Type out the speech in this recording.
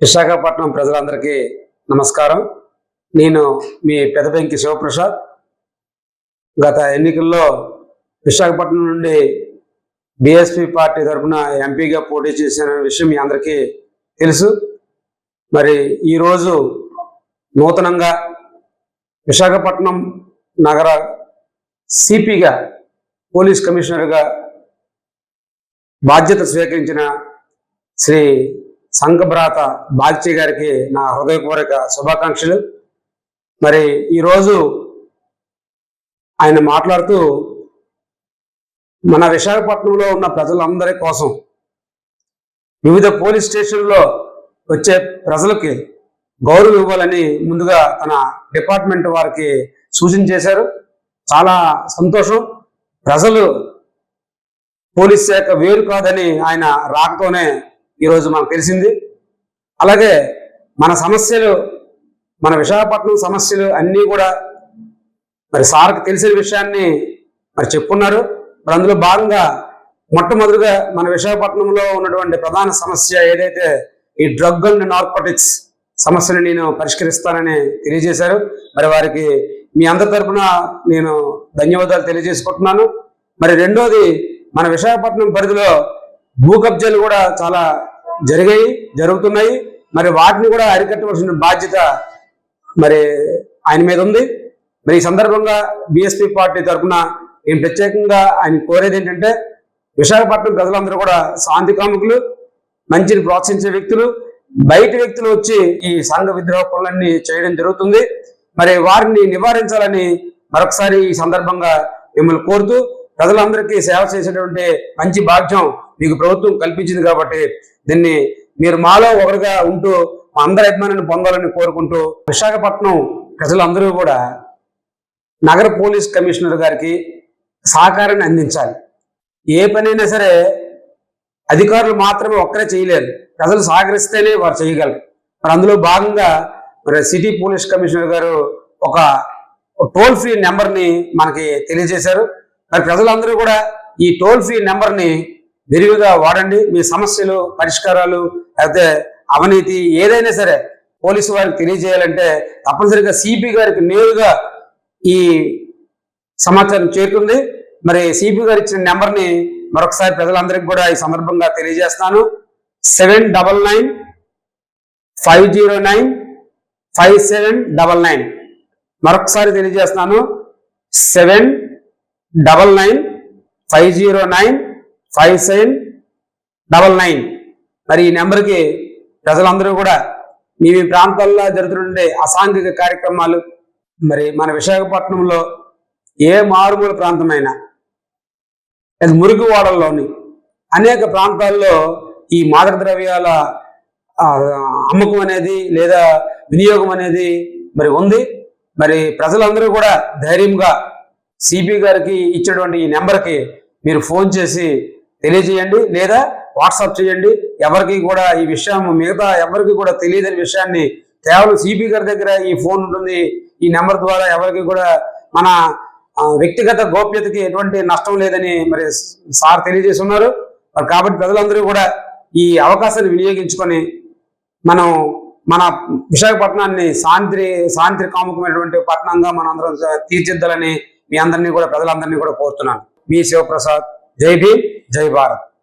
విశాఖపట్నం ప్రజలందరికీ నమస్కారం. నేను మీ పెదపెంకి శివప్రసాద్. గత ఎన్నికల్లో విశాఖపట్నం నుండి బిఎస్పి పార్టీ తరఫున ఎంపీగా పోటీ చేసిన విషయం మీ అందరికీ తెలుసు. మరి ఈరోజు నూతనంగా విశాఖపట్నం నగర సిపిగా పోలీస్ కమిషనర్గా బాధ్యత స్వీకరించిన శ్రీ సంఘభ్రాత బాగ్చి గారికి నా హృదయపూర్వక శుభాకాంక్షలు. మరి ఈరోజు ఆయన మాట్లాడుతూ మన విశాఖపట్నంలో ఉన్న ప్రజలందరి కోసం వివిధ పోలీస్ స్టేషన్లో వచ్చే ప్రజలకి గౌరవం ఇవ్వాలని ముందుగా తన డిపార్ట్మెంట్ వారికి సూచన చేశారు. చాలా సంతోషం. ప్రజలు పోలీస్ శాఖ వేరు కాదని ఆయన రాకతోనే ఈరోజు మనకు తెలిసింది. అలాగే మన సమస్యలు మన విశాఖపట్నం సమస్యలు అన్నీ కూడా మరి సార్కి తెలిసిన విషయాన్ని మరి చెప్పున్నారు. మరి అందులో భాగంగా మొట్టమొదటిగా మన విశాఖపట్నంలో ఉన్నటువంటి ప్రధాన సమస్య ఏదైతే ఈ డ్రగ్ అండ్ నార్కోటిక్స్ సమస్యను నేను పరిష్కరిస్తానని తెలియజేశారు. మరి వారికి మీ అందరి తరఫున నేను ధన్యవాదాలు తెలియజేసుకుంటున్నాను. మరి రెండోది మన విశాఖపట్నం పరిధిలో భూ కబ్జాలు కూడా చాలా జరిగాయి జరుగుతున్నాయి. మరి వాటిని కూడా అరికట్టవలసిన బాధ్యత మరి ఆయన మీద ఉంది. మరి ఈ సందర్భంగా బీఎస్పీ పార్టీ తరఫున నేను ప్రత్యేకంగా ఆయన కోరేది ఏంటంటే విశాఖపట్నం ప్రజలందరూ కూడా శాంతి కాముకులు మంచిని ప్రోత్సహించే వ్యక్తులు బయట వ్యక్తులు వచ్చి ఈ సంఘ విద్రోహ పనులన్నీ చేయడం జరుగుతుంది. మరి వారిని నివారించాలని మరొకసారి ఈ సందర్భంగా మిమ్మల్ని కోరుతూ ప్రజలందరికీ సేవ చేసేటువంటి మంచి భాగ్యం మీకు ప్రభుత్వం కల్పించింది కాబట్టి దీన్ని మీరు మాలో ఒకరిగా ఉంటూ మా అందరి అభిమానాన్ని పొందాలని కోరుకుంటూ విశాఖపట్నం ప్రజలందరూ కూడా నగర పోలీస్ కమిషనర్ గారికి సహకారాన్ని అందించాలి. ఏ పనైనా సరే అధికారులు మాత్రమే ఒక్కరే చేయలేరు. ప్రజలు సహకరిస్తేనే వారు చేయగలరు. మరి అందులో భాగంగా మరి సిటీ పోలీస్ కమిషనర్ గారు ఒక టోల్ ఫ్రీ నెంబర్ని మనకి తెలియజేశారు. మరి ప్రజలందరూ కూడా ఈ టోల్ ఫ్రీ నెంబర్ని విరివిగా వాడండి. మీ సమస్యలు పరిష్కారాలు అయితే అవినీతి ఏదైనా సరే పోలీసు వారికి తెలియజేయాలంటే తప్పనిసరిగా సిపి గారికి నేరుగా ఈ సమాచారం చేరుతుంది మరి సిపి గారు ఇచ్చిన నెంబర్ని మరొకసారి ప్రజలందరికీ కూడా ఈ సందర్భంగా తెలియజేస్తాను seven double nine five zero nine five seven double nine మరొకసారి తెలియజేస్తున్నాను. Seven double nine five zero nine five seven double nine. మరి ఈ నెంబర్కి ప్రజలందరూ కూడా మీ మీ ప్రాంతాల్లో జరుగుతుండే అసాంఘిక కార్యక్రమాలు మరి మన విశాఖపట్నంలో ఏ మారుమూల ప్రాంతమైనా అది మురుగువాడల్లోని అనేక ప్రాంతాల్లో ఈ మాదక ద్రవ్యాల అమ్మకం అనేది లేదా వినియోగం అనేది మరి ఉంది. మరి ప్రజలందరూ కూడా ధైర్యంగా సిపి గారికి ఇచ్చినటువంటి ఈ నెంబర్కి మీరు ఫోన్ చేసి తెలియజేయండి లేదా వాట్సాప్ చేయండి. ఎవరికి కూడా ఈ విషయం మిగతా ఎవరికి కూడా తెలియదని విషయాన్ని కేవలం సిపి గారి దగ్గర ఈ ఫోన్ ఉంటుంది. ఈ నెంబర్ ద్వారా ఎవరికి కూడా మన వ్యక్తిగత గోప్యతకి ఎటువంటి నష్టం లేదని మరి సార్ తెలియజేసి ఉన్నారు. మరి కాబట్టి ప్రజలందరూ కూడా ఈ అవకాశాన్ని వినియోగించుకొని మనం మన విశాఖపట్నాన్ని శాంతి శాంతి కాముకమైనటువంటి పట్టణంగా మనందరం అందరం తీర్చిద్దాలని మీ అందరినీ కూడా ప్రజలందరినీ కూడా కోరుతున్నాను. మీ శివప్రసాద్. జై భీమ్ జై భారత్.